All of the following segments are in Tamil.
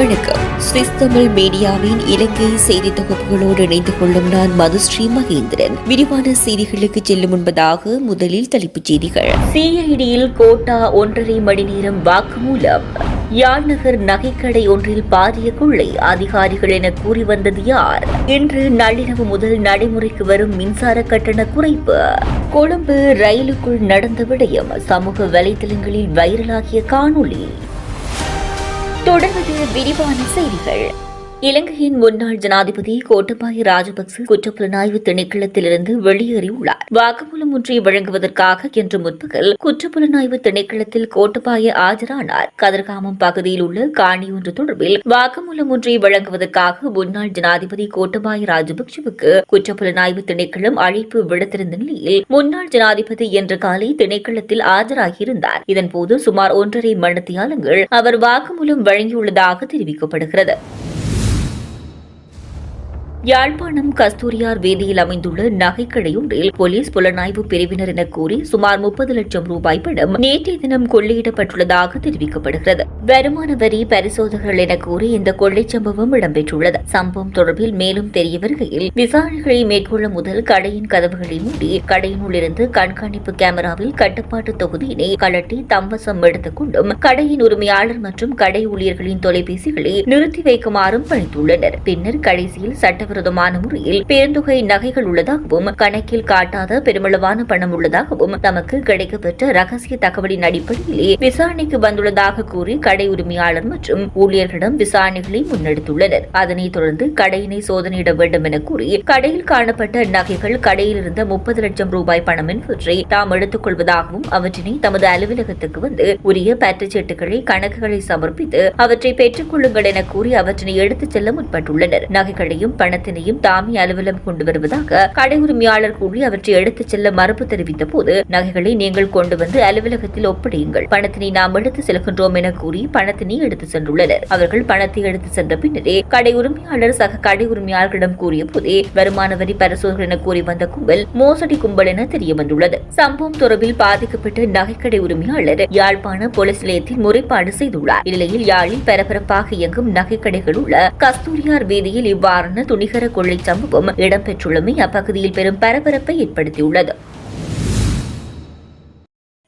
வணக்கம். சுவிஸ் தமிழ் மீடியாவின் இலங்கை செய்தி தொகுப்புகளோடு இணைந்து கொள்ளும் நான் மதுஸ்ரீ மகேந்திரன். விரிவான செய்திகளுக்கு செல்லும் முன்பதாக முதலில் தலைப்புச் செய்திகள். சிஐடியில் கோட்டா ஒன்றரை மணி நேரம் வாக்குமூலம். யாழ்நகர் நகைக்கடை ஒன்றில் பாரிய கொள்ளை அதிகாரிகள் என கூறி வந்தது யார்? இன்று நள்ளிரவு முதல் நடைமுறைக்கு வரும் மின்சார கட்டண குறைப்பு. கொழும்பு ரயிலுக்குள் நடந்த விடயம் சமூக வலைதளங்களில் வைரலாகிய காணொளி. தொடர்வது விரிவான செய்திகள். இலங்கையின் முன்னாள் ஜனாதிபதி கோட்டபாய ராஜபக்ச குற்றப்புலனாய்வு திணைக்களத்திலிருந்து வெளியேறியுள்ளார். வாக்குமூலம் ஒன்றை வழங்குவதற்காக இன்று முற்பகல் குற்றப்புலனாய்வு திணைக்களத்தில் கோட்டபாய ஆஜரானார். கதிர்காமம் பகுதியில் உள்ள காணி ஒன்று தொடர்பில் வாக்குமூலம் ஒன்றை வழங்குவதற்காக முன்னாள் ஜனாதிபதி கோட்டபாய ராஜபக்சவுக்கு குற்றப்புலனாய்வு திணைக்களம் அழைப்பு விடுத்திருந்த நிலையில் முன்னாள் ஜனாதிபதி என்ற காலை திணைக்களத்தில் ஆஜராகியிருந்தார். இதன்போது சுமார் ஒன்றரை மணித்தியாலங்கள் அவர் வாக்குமூலம் வழங்கியுள்ளதாக தெரிவிக்கப்படுகிறது. யாழ்ப்பாணம் கஸ்தூரியார் வீதியில் அமைந்துள்ள நகைக்கடையொன்றில் போலீஸ் புலனாய்வு பிரிவினர் என கூறி சுமார் முப்பது லட்சம் ரூபாய் பணம் நேற்றைய தினம் கொள்ளையிடப்பட்டுள்ளதாக தெரிவிக்கப்படுகிறது. வருமான வரி பரிசோதகர்கள் என கூறி இந்த கொள்ளை சம்பவம் இடம்பெற்றுள்ளது. சம்பவம் தொடர்பில் மேலும் தெரிய வருகையில் விசாரணைகளை மேற்கொள்ள முதல் கடையின் கதவுகளை மூடி கடையினுள் இருந்து கண்காணிப்பு கேமராவில் கட்டுப்பாட்டு தொகுதியினை கலட்டி தம்வசம் எடுத்துக் கொண்டும் கடையின் உரிமையாளர் மற்றும் கடை ஊழியர்களின் தொலைபேசிகளை நிறுத்தி வைக்குமாறும் பணித்துள்ளனர். பின்னர் கடைசியில் சட்ட சட்டவிரோதமான முறையில் பெருந்தொகை நகைகள் உள்ளதாகவும் கணக்கில் காட்டாத பெருமளவான பணம் உள்ளதாகவும் தமக்கு கிடைக்கப்பெற்ற ரகசிய தகவலின் அடிப்படையிலே விசாரணைக்கு வந்துள்ளதாக கூறி கடை உரிமையாளர் மற்றும் ஊழியர்களிடம் விசாரணைகளை முன்னெடுத்துள்ளனர். அதனைத் தொடர்ந்து கடையினை சோதனையிட வேண்டும் என கூறி கடையில் காணப்பட்ட நகைகள் கடையில் இருந்த முப்பது லட்சம் ரூபாய் பணம் என்பவற்றை தாம் எடுத்துக் கொள்வதாகவும் அவற்றினை தமது அலுவலகத்துக்கு வந்து உரிய பற்றுச்சீட்டுகளை கணக்குகளை சமர்ப்பித்து அவற்றை பெற்றுக் கொள்ளுங்கள் என கூறி அவற்றினை எடுத்துச் செல்ல முற்பட்டுள்ளனர். நகைகளையும் பண பணத்தினையும் தாமே அலுவலம் கொண்டு வருவதாக கடை உரிமையாளர் கூறி அவற்றை எடுத்துச் செல்ல மறுப்பு தெரிவித்த போது நகைகளை நீங்கள் கொண்டு வந்து அலுவலகத்தில் ஒப்படையுங்கள். பணத்தினை நாம் எடுத்து செல்கின்றோம் என கூறி பணத்தினை எடுத்து சென்றுள்ளனர். அவர்கள் பணத்தை எடுத்து சென்ற பின்னரே கடை உரிமையாளர் சக கடை உரிமையாளர்களிடம் கூறிய போதே வருமான வரி பரிசோதனை என கூறி வந்த கும்பல் மோசடி கும்பல் என தெரிய வந்துள்ளது. சம்பவம் தொடர்பில் பாதிக்கப்பட்ட நகைக்கடை உரிமையாளர் யாழ்ப்பாண போலீஸ் நிலையத்தில் முறைப்பாடு செய்துள்ளார். இந்நிலையில் யாழில் பரபரப்பாக இயங்கும் நகைக்கடைகள் உள்ள கஸ்தூரியார் வீதியில் இவ்வாறான துணி நிகர கொள்ளை சம்பவம் இடம்பெற்றுள்ளமை அப்பகுதியில் பெரும் பரபரப்பை ஏற்படுத்தியுள்ளது.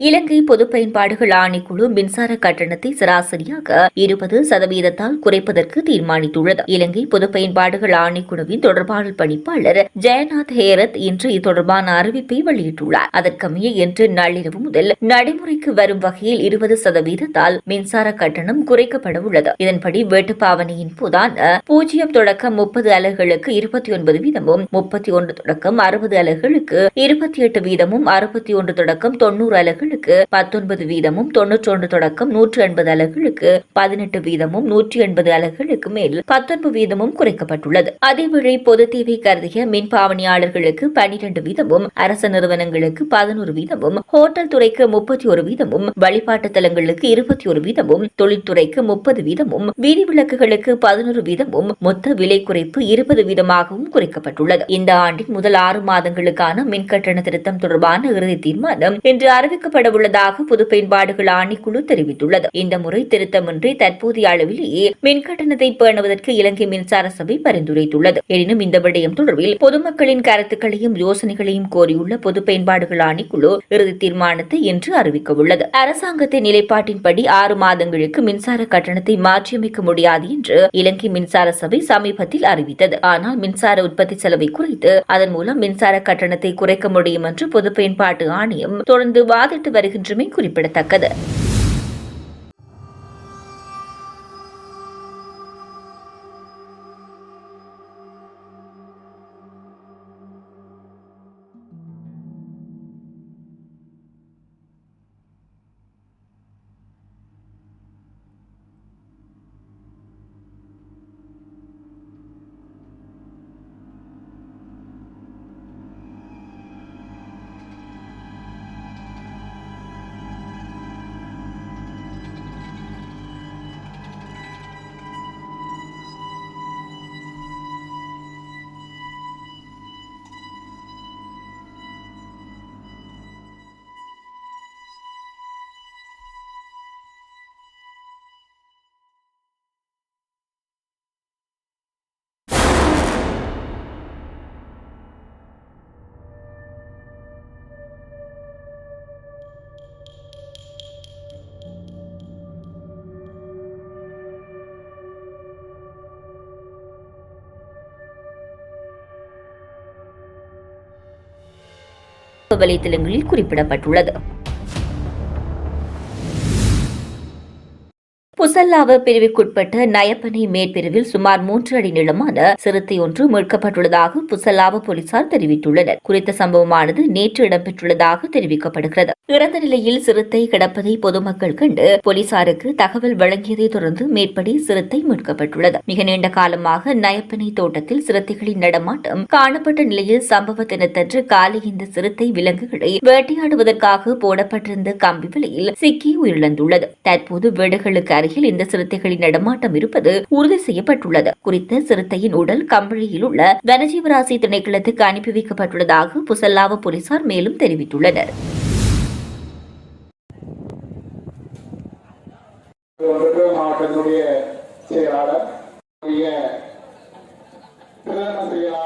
இலங்கை பொது பயன்பாடுகள் ஆணைக்குழு மின்சார கட்டணத்தை சராசரியாக இருபது சதவீதத்தால் குறைப்பதற்கு தீர்மானித்துள்ளது. இலங்கை பொது பயன்பாடுகள் ஆணைக்குழுவின் தொடர்பாளர் பணிப்பாளர் ஜெயநாத் ஹேரத் இன்று இத்தொடர்பான அறிவிப்பை வெளியிட்டுள்ளார். அதற்கமைய இன்று நள்ளிரவு முதல் நடைமுறைக்கு வரும் வகையில் இருபது சதவீதத்தால் மின்சார கட்டணம் குறைக்கப்பட உள்ளது. இதன்படி வேட்டுப்பாவனையின் போதான பூஜ்ஜியம் தொடக்கம் முப்பது அலகுகளுக்கு இருபத்தி ஒன்பது வீதமும் முப்பத்தி ஒன்று தொடக்கம் அறுபது அலகுகளுக்கு இருபத்தி எட்டு வீதமும் அறுபத்தி ஒன்று தொடக்கம் தொன்னூறு அலகுகள் அலகுகளுக்கு பத்தொன்பது வீதமும் தொன்னூற்றொன்று தொடக்கம் நூற்று எண்பது அலகுகளுக்கு பதினெட்டு வீதமும் நூற்றி எண்பது அலகுகளுக்கு மேல் பத்தொன்பது வீதமும் குறைக்கப்பட்டுள்ளது. அதேவேளை பொது தேவை கருதிய மின் பாவனையாளர்களுக்கு பனிரெண்டு வீதமும் அரசு நிறுவனங்களுக்கு பதினோரு வீதமும் ஹோட்டல் துறைக்கு முப்பத்தி ஒரு வீதமும் வழிபாட்டு தலங்களுக்கு இருபத்தி ஒரு வீதமும் தொழில்துறைக்கு முப்பது வீதமும் வீதி விளக்குகளுக்கு பதினோரு வீதமும் மொத்த விலை குறைப்பு இருபது வீதமாகவும் குறைக்கப்பட்டுள்ளது. இந்த ஆண்டின் முதல் ஆறு மாதங்களுக்கான மின் கட்டண திருத்தம் தொடர்பான இறுதி தீர்மானம் இன்று அறிவிக்கப்பட்ட உள்ளதாக பொது பயன்பாடுகள் ஆணைக்குழு தெரிவித்துள்ளது. இந்த முறை திருத்தமின்றி தற்போதைய அளவிலேயே மின் கட்டணத்தை பேணுவதற்கு இலங்கை மின்சார சபை பரிந்துரைத்துள்ளது. எனினும் இந்த விடயம் தொடர்பில் பொதுமக்களின் கருத்துக்களையும் யோசனைகளையும் கோரியுள்ள பொது பயன்பாடுகள் ஆணைக்குழு இறுதி தீர்மானத்தை இன்று அறிவிக்க உள்ளது அரசாங்கத்தின் நிலைப்பாட்டின்படி ஆறு மாதங்களுக்கு மின்சார கட்டணத்தை மாற்றியமைக்க முடியாது என்று இலங்கை மின்சார சபை சமீபத்தில் அறிவித்தது. ஆனால் மின்சார உற்பத்தி செலவை குறைத்து அதன் மூலம் மின்சார கட்டணத்தை குறைக்க முடியும் என்று பொது பயன்பாட்டு ஆணையம் தொடர்ந்து வாதிட்டு வருகின்றமை குறிப்பிடத்தக்கது. வலைத்தளங்களில் குறிப்பிடப்பட்டுள்ளது. புசல்லாவ பிரிவுக்குட்பட்ட நயப்பனை மேற்பிரிவில் சுமார் மூன்று அடி நீளமான சிறுத்தை ஒன்று மீட்கப்பட்டுள்ளதாக புசல்லாவ போலீசார் தெரிவித்துள்ளனர். குறித்த சம்பவமானது நேற்று இடம்பெற்றுள்ளதாக தெரிவிக்கப்படுகிறது. இறந்த நிலையில் சிறுத்தை கிடப்பதை பொதுமக்கள் கண்டு போலீசாருக்கு தகவல் வழங்கியதை தொடர்ந்து மேற்படி சிறுத்தை மீட்கப்பட்டுள்ளது. மிக நீண்ட காலமாக நயப்பனை தோட்டத்தில் சிறுத்தைகளின் நடமாட்டம் காணப்பட்ட நிலையில் சம்பவ தினத்தன்று காலை இந்த சிறுத்தை விலங்குகளை வேட்டையாடுவதற்காக போடப்பட்டிருந்த கம்பி வலையில் சிக்கி உயிரிழந்துள்ளது. தற்போது வீடுகளுக்கு அருகில் இந்த சிறுத்தைகளின் நடமாட்டம் இருப்பது உறுதி செய்யப்பட்டுள்ளது. குறித்த சிறுத்தையின் உடல் கம்பளியில் உள்ள வனஜீவராசி திணைக்களத்துக்கு அனுப்பி வைக்கப்பட்டுள்ளதாக புசல்லாவ போலீசார் மேலும் தெரிவித்துள்ளனர். மாவட்டத்தினுடைய செயலாளர்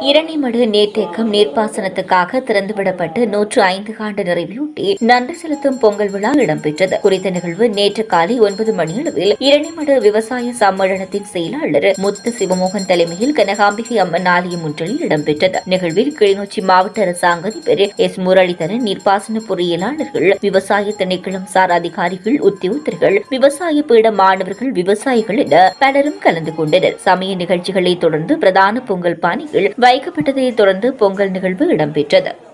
இரணிமடு நீர்த்தேக்கம் நீர்ப்பாசனத்துக்காக திறந்துவிடப்பட்டு நூற்று ஐந்து ஆண்டு நிறைவையொட்டி நன்றி செலுத்தும் பொங்கல் விழா இடம்பெற்றது. குறித்த நிகழ்வு நேற்று காலை ஒன்பது மணியளவில் இரணிமடு விவசாய சம்மேளனத்தின் செயலாளர் முத்து சிவமோகன் தலைமையில் கனகாம்பிகை அம்மன் ஆலயம் ஒன்றில் இடம்பெற்றது. நிகழ்வில் கிளிநொச்சி மாவட்ட அரசாங்க அதிபர் எஸ் முரளிதரன் நீர்ப்பாசன பொறியியலாளர்கள் விவசாய திணைக்களம் சார் அதிகாரிகள் உத்தியோகத்தர்கள் விவசாய பீட மாணவர்கள் விவசாயிகள் என பலரும் கலந்து கொண்டனர். சமய நிகழ்ச்சிகளை தொடர்ந்து பிரதான பொங்கல் பானைகள் வைக்கப்பட்டதைத் தொடர்ந்து பொங்கல் நிகழ்வு இடம்பெற்றது.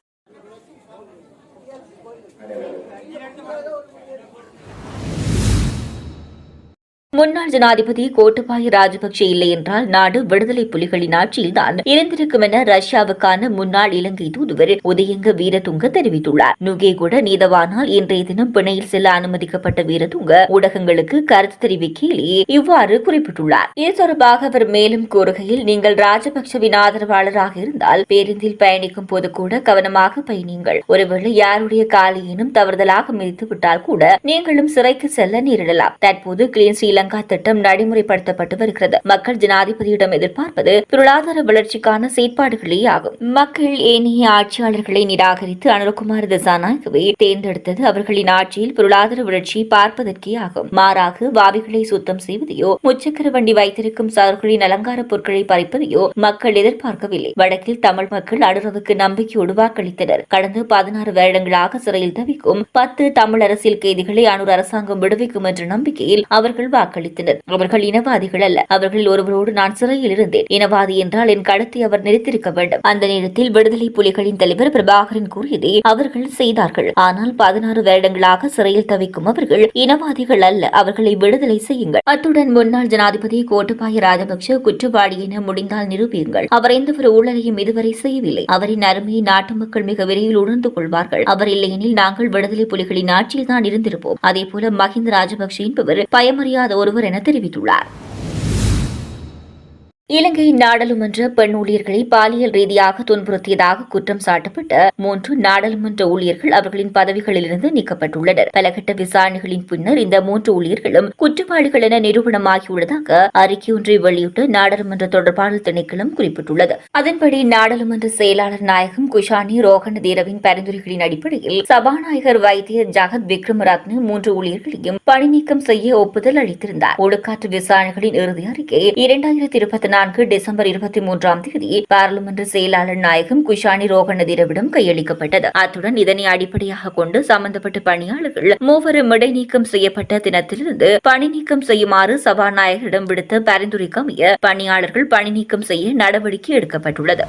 முன்னாள் ஜனாதிபதி கோட்டபாய ராஜபக்சே இல்லை என்றால் நாடு விடுதலை புலிகளின் ஆட்சியில்தான் இருந்திருக்கும் என ரஷ்யாவுக்கான முன்னாள் இலங்கை தூதுவர் உதயங்க வீரதுங்க தெரிவித்துள்ளார். நுகேகுட நீதவானால் இன்றைய தினம் பிணையில் செல்ல அனுமதிக்கப்பட்ட வீரதுங்க ஊடகங்களுக்கு கருத்து தெரிவிக்கையிலேயே இவ்வாறு குறிப்பிட்டுள்ளார். இது தொடர்பாக அவர் மேலும் கூறுகையில் நீங்கள் ராஜபக்சவின் ஆதரவாளராக இருந்தால் பேருந்தில் பயணிக்கும் போது கூட கவனமாக பயணியுங்கள். ஒருவேளை யாருடைய காலையினும் தவறுதலாக மிதித்து விட்டால் கூட நீங்களும் சிறைக்கு செல்ல நேரிடலாம். தற்போது கிளீன் ஸ்ரீலங்கா திட்டம் நடைமுறைப்படுத்தப்பட்டு வருகிறது. மக்கள் ஜனாதிபதியிடம் எதிர்பார்ப்பது பொருளாதார வளர்ச்சிக்கான செயற்பாடுகளே ஆகும். மக்கள் ஏனைய ஆட்சியாளர்களை நிராகரித்து அனுரகுமார் திசாநாயகவை தேர்ந்தெடுத்தது அவர்களின் ஆட்சியில் பொருளாதார வளர்ச்சியை பார்ப்பதற்கே ஆகும். மாறாக வாவிகளை சுத்தம் செய்வதையோ முச்சக்கர வண்டி வைத்திருக்கும் சார்களின் அலங்கார பொருட்களை பறிப்பதையோ மக்கள் எதிர்பார்க்கவில்லை. வடக்கில் தமிழ் மக்கள் அனுரவுக்கு நம்பிக்கையோடு வாக்களித்தனர். கடந்த பதினாறு வருடங்களாக சிறையில் தவிக்கும் பத்து தமிழ் அரசியல் கைதிகளை அனுர் அரசாங்கம் விடுவிக்கும் என்ற நம்பிக்கையில் அவர்கள் வாக்கு வாக்களித்தனர். அவர்கள் இனவாதிகள் அல்ல. அவர்கள் ஒருவரோடு நான் சிறையில் இருந்தேன். இனவாதி என்றால் என் கடத்தை அவர் நிறுத்திருக்க வேண்டும். அந்த நேரத்தில் விடுதலை புலிகளின் தலைவர் பிரபாகரன் கூறியதை அவர்கள் செய்தார்கள். ஆனால் பதினாறு வருடங்களாக சிறையில் தவிக்கும் அவர்கள் இனவாதிகள் அல்ல. அவர்களை விடுதலை செய்யுங்கள். அத்துடன் முன்னாள் ஜனாதிபதி கோட்டபாய ராஜபக்ஷ குற்றவாளி என முடிந்தால் நிரூபியுங்கள். அவர் எந்த ஒரு ஊழலையும் இதுவரை செய்யவில்லை. அவரின் அருமையை நாட்டு மக்கள் மிக விரைவில் உணர்ந்து கொள்வார்கள். அவர் இல்லையெனில் நாங்கள் விடுதலை புலிகளின் ஆட்சியில் தான் இருந்திருப்போம். அதே போல மஹிந்த ராஜபக்ஷ என்பவர் பயமறியாத ஒருவர் என தெரிவித்துள்ளார். இலங்கை நாடாளுமன்ற பெண் ஊழியர்களை பாலியல் ரீதியாக துன்புறுத்தியதாக குற்றம் சாட்டப்பட்ட மூன்று நாடாளுமன்ற ஊழியர்கள் அவர்களின் பதவிகளிலிருந்து நீக்கப்பட்டுள்ளனர். பலகட்ட விசாரணைகளின் பின்னர் இந்த மூன்று ஊழியர்களும் குற்றவாளிகள் என நிரூபணமாகியுள்ளதாக அறிக்கை ஒன்றை வெளியிட்டு நாடாளுமன்ற தொடர்பாளர் திணைக்களம் குறிப்பிட்டுள்ளது. அதன்படி நாடாளுமன்ற செயலாளர் நாயகம் குஷானி ரோகன் தீரவின் பரிந்துரைகளின் அடிப்படையில் சபாநாயகர் வைத்திய ஜகத் விக்ரமரத்னு மூன்று ஊழியர்களையும் பணி நீக்கம் செய்ய ஒப்புதல் அளித்திருந்தார். ஒடுக்காற்று விசாரணைகளின் இறுதி அறிக்கை இரண்டாயிரத்தி இருபத்தி நான்கு டிசம்பர் இருபத்தி மூன்றாம் தேதி பாராளுமன்ற செயலாளர் நாயகம் குஷானி ரோகணதிரவிடம் கையளிக்கப்பட்டது. அத்துடன் இதனை அடிப்படையாக கொண்டு சம்பந்தப்பட்ட பணியாளர்கள் மூவரும் இடைநீக்கம் செய்யப்பட்ட தினத்திலிருந்து பணி நீக்கம் செய்யுமாறு சபாநாயகரிடம் விடுத்த பரிந்துரைக்கமைய பணியாளர்கள் பணி நீக்கம் செய்ய நடவடிக்கை எடுக்கப்பட்டுள்ளது.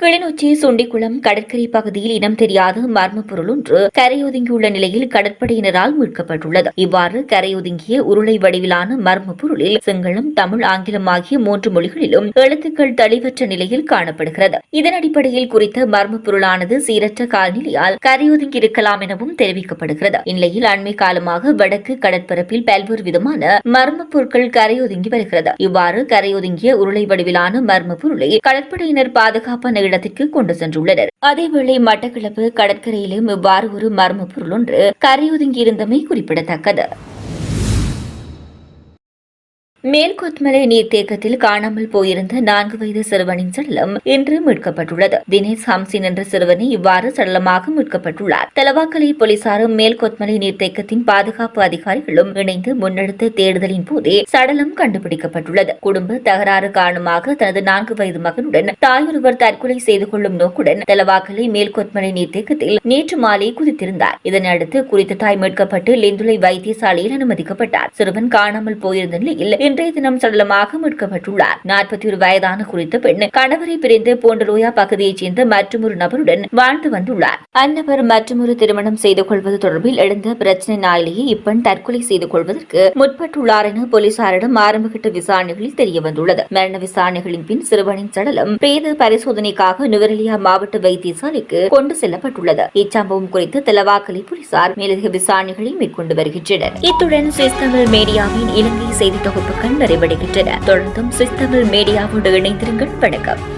கிளிநொச்சி சுண்டிக்குளம் கடற்கரை பகுதியில் இனம் தெரியாத மர்ம பொருள் ஒன்று கரையொதுங்கியுள்ள நிலையில் கடற்படையினரால் மீட்கப்பட்டுள்ளது. இவ்வாறு கரையொதுங்கிய உருளை வடிவிலான மர்ம பொருளில் சிங்களம் தமிழ் ஆங்கிலம் ஆகிய மூன்று மொழிகளிலும் எழுத்துக்கள் தெளிவற்ற நிலையில் காணப்படுகிறது. இதன் அடிப்படையில் குறித்த மர்ம பொருளானது சீரற்ற காலநிலையால் கரையொதுங்கி இருக்கலாம் எனவும் தெரிவிக்கப்படுகிறது. இந்நிலையில் அண்மை காலமாக வடக்கு கடற்பரப்பில் பல்வேறு விதமான மர்ம பொருட்கள் கரையொதுங்கி வருகிறது. இவ்வாறு கரையொதுங்கிய உருளை வடிவிலான மர்ம பொருளை கடற்படையினர் பாதுகாப்பான இடத்திற்கு கொண்டு சென்றுள்ளனர். அதேவேளை மட்டக்களப்பு கடற்கரையிலும் இவ்வாறு ஒரு மர்ம பொருள் ஒன்று கரையொதுங்கியிருந்தமை குறிப்பிடத்தக்கது. மேல்கொத்மலை நீர்த்தேக்கத்தில் காணாமல் போயிருந்த நான்கு வயது சிறுவனின் சடலம் இன்று மீட்கப்பட்டுள்ளது. தினேஷ் ஹம்சின் என்ற சிறுவனை இவ்வாறு சடலமாக மீட்கப்பட்டுள்ளார். தலவாக்கலை போலீசாரும் மேல்கொத்மலை நீர்த்தேக்கத்தின் பாதுகாப்பு அதிகாரிகளும் இணைந்து முன்னெடுத்த தேடுதலின் போதே சடலம் கண்டுபிடிக்கப்பட்டுள்ளது. குடும்ப தகராறு காரணமாக தனது நான்கு வயது மகனுடன் தாயொருவர் தற்கொலை செய்து கொள்ளும் நோக்குடன் தலவாக்கலை மேல்கொத்மலை நீர்த்தேக்கத்தில் நேற்று மாலை குதித்திருந்தார். இதனையடுத்து குறித்த தாய் மீட்கப்பட்டு லெந்துலை வைத்தியசாலையில் அனுமதிக்கப்பட்டார். சிறுவன் காணாமல் போயிருந்த நிலையில் இன்றைய தினம் சடலமாக மீட்கப்பட்டுள்ளார். நாற்பத்தி ஒரு வயதான குறித்த பெண் கணவரை பிரிந்து போண்டலோயா பகுதியைச் சேர்ந்த மற்றொரு நபருடன் வாழ்ந்து வந்துள்ளார். அந்நபர் மற்றொரு திருமணம் செய்து கொள்வது தொடர்பில் எழுந்த பிரச்சனை இப்பெண் தற்கொலை செய்து கொள்வதற்கு முற்பட்டுள்ளார் என போலீசாரிடம் ஆரம்பகட்ட விசாரணைகளில் தெரியவந்துள்ளது. மரண விசாரணைகளின் பின் சிறுவனின் சடலம் பிரேத பரிசோதனைக்காக நுவரெலியா மாவட்ட வைத்தியசாலைக்கு கொண்டு செல்லப்பட்டுள்ளது. இச்சம்பவம் குறித்து தெலவாக்கலை போலீசார் மேலதிக விசாரணைகளை மேற்கொண்டு வருகின்றனர். இத்துடன் சுவிஸ் தமிழ் மீடியாவின் இலங்கை செய்தி தொகுப்பு நிறைவடைகின்றன தொடர்ந்தும் சிஸ் தமிழ் மீடியாவோடு இணைந்திருங்கள். வணக்கம்.